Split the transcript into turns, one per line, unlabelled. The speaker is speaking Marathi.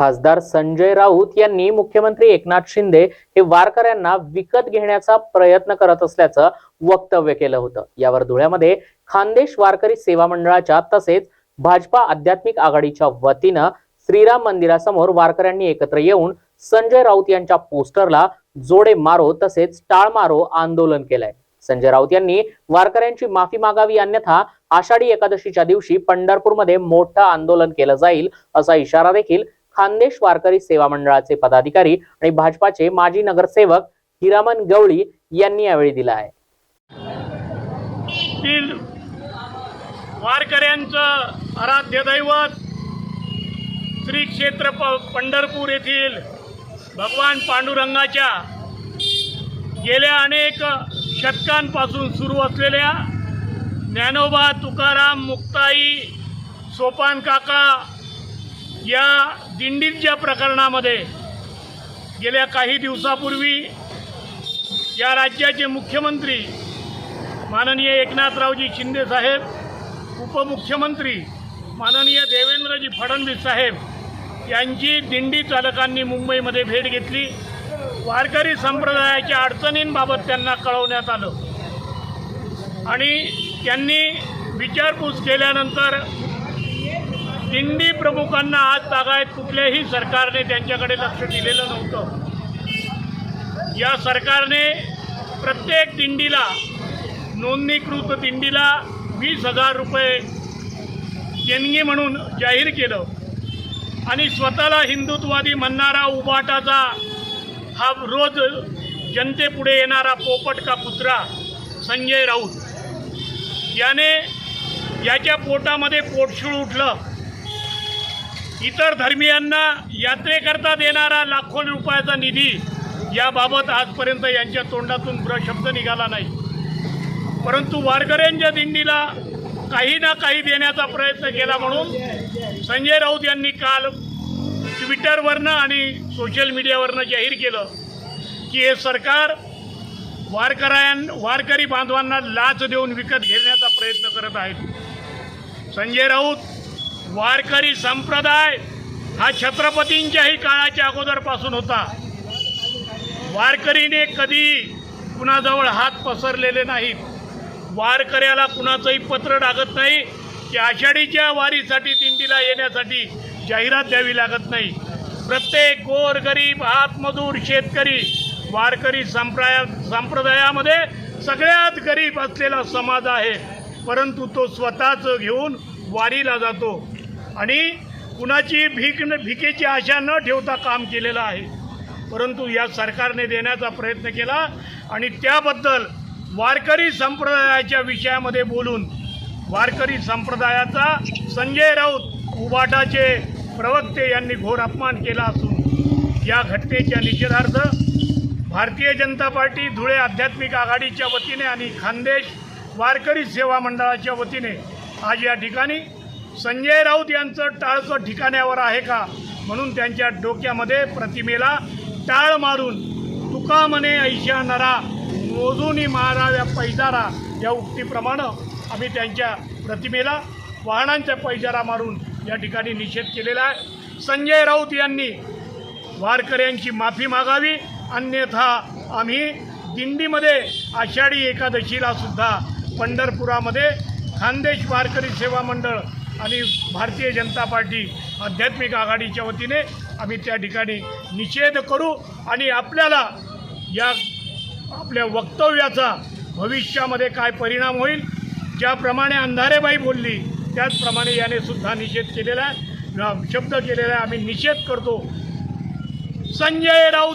खासदार संजय राऊत यांनी मुख्यमंत्री एकनाथ शिंदे हे वारकऱ्यांना विकत घेण्याचा प्रयत्न करत असल्याचं वक्तव्य केलं होतं. यावर धुळ्यामध्ये खानदेश वारकरी सेवा मंडळाच्या तसेच भाजपा आध्यात्मिक आघाडीच्या वतीनं श्रीराम मंदिरासमोर वारकऱ्यांनी एकत्र येऊन संजय राऊत यांच्या पोस्टरला जोडे मारो तसेच टाळ मारो आंदोलन केलंय. संजय राऊत यांनी वारकऱ्यांची माफी मागावी अन्यथा आषाढी एकादशीच्या दिवशी पंढरपूरमध्ये मोठं आंदोलन केलं जाईल असा इशारा देखील खानदेश वारकरी सेवा मंडळाचे पदाधिकारी आणि भाजपाचे माजी नगरसेवक हिरामन गवळी यांनी यावेळी दिला आहे.
वारकऱ्यांचं आराध्य दैवत श्री क्षेत्र प पंढरपूर येथील भगवान पांडुरंगाच्या गेल्या अनेक शतकांपासून सुरू असलेल्या ज्ञानोबा तुकाराम मुक्ताई सोपान काका या दिंडीच्या प्रकरणामध्ये गेल्या काही दिवसापूर्वी या राज्याचे मुख्यमंत्री माननीय एकनाथरावजी शिंदेसाहेब उपमुख्यमंत्री माननीय देवेंद्रजी फडणवीस साहेब यांची दिंडी चालकांनी मुंबईमध्ये भेट घेतली. वारकरी संप्रदायाच्या अडचणींबाबत त्यांना कळवण्यात आलं. आणि त्यांनी विचारपूस केल्यानंतर दिंडी प्रमुखांना आज तागायत कुठल्याही सरकारने त्यांच्याकडे लक्ष दिलेलं नव्हतं. या सरकारने प्रत्येक दिंडीला नोंदणीकृत दिंडीला वीस हजार रुपये देणगी म्हणून जाहीर केलं. आणि स्वतःला हिंदुत्ववादी म्हणणारा उबाटाचा हा रोज जनतेपुढे येणारा पोपट का कुत्रा संजय राऊत. याने याच्या पोटामध्ये पोटशूळ उठलं. इतर धर्मियांना यात्रेकरता देणारा लाखो रुपयाचा निधी याबाबत आजपर्यंत यांच्या तोंडातून शब्द निघाला नाही. परंतु वारकऱ्यांच्या दिंडीला काही ना काही देण्याचा प्रयत्न केला म्हणून संजय राऊत यांनी काल ट्विटरवरनं आणि सोशल मीडियावरनं जाहीर केलं की हे सरकार वारकऱ्यां वारकरी बांधवांना लाच देऊन विकत घेण्याचा प्रयत्न करत आहेत. संजय राऊत वारकरी संप्रदाय हा छत्रपतींच्याही काळाच्या अगोदरपासून होता. वारकरीने कधी कुणाजवळ हात पसरलेले नाहीत. वारकऱ्याला कुणाचंही पत्र लागत नाही. की आषाढीच्या वारीसाठी दिंडीला येण्यासाठी जाहिरात द्यावी लागत नाही. प्रत्येक गोर गरीब हातमजूर शेतकरी वारकरी संप्रदाया संप्रदायामध्ये सगळ्यात गरीब असलेला समाज आहे. परंतु तो स्वतःच घेऊन वारीला जातो. आणि कुणाची भीक न भिकेची आशा न ठेवता काम केलेलं आहे. परंतु या सरकारने देण्याचा प्रयत्न केला आणि त्याबद्दल वारकरी संप्रदायाच्या विषयामध्ये बोलून वारकरी संप्रदायाचा संजय राऊत उबाटाचे प्रवक्ते यांनी घोर अपमान केला असून या घटनेच्या निषेधार्थ भारतीय जनता पार्टी धुळे आध्यात्मिक आघाडीच्या वतीने आणि खानदेश वारकरी सेवा मंडळाच्या वतीने आज या ठिकाणी संजय राऊत यांचं टाळकं ठिकाण्यावर आहे का? म्हणून त्यांच्या डोक्यामध्ये प्रतिमेला टाळ मारून तुका म्हणे ऐशा नरा मोजूनी माराव्या पैजारा या उक्तीप्रमाणे आम्ही त्यांच्या प्रतिमेला वाहनांचा पैजारा मारून या ठिकाणी निषेध केलेला आहे. संजय राऊत यांनी वारकऱ्यांची माफी मागावी अन्यथा आम्ही दिंडीमध्ये आषाढी एकादशीला सुद्धा पंढरपुरामध्ये खानदेश वारकरी सेवा मंडळ आणि भारतीय जनता पार्टी आध्यात्मिक आघाडीच्या वतीने आम्ही त्या ठिकाणी निषेध करू आणि आपल्याला या आपल्या वक्तव्याचा भविष्यामध्ये काय परिणाम होईल ज्याप्रमाणे अंधारेबाई बोलली त्याचप्रमाणे याने सुद्धा निषेध केलेला आहे. शब्द केलेला आहे आम्ही निषेध करतो. संजय राऊत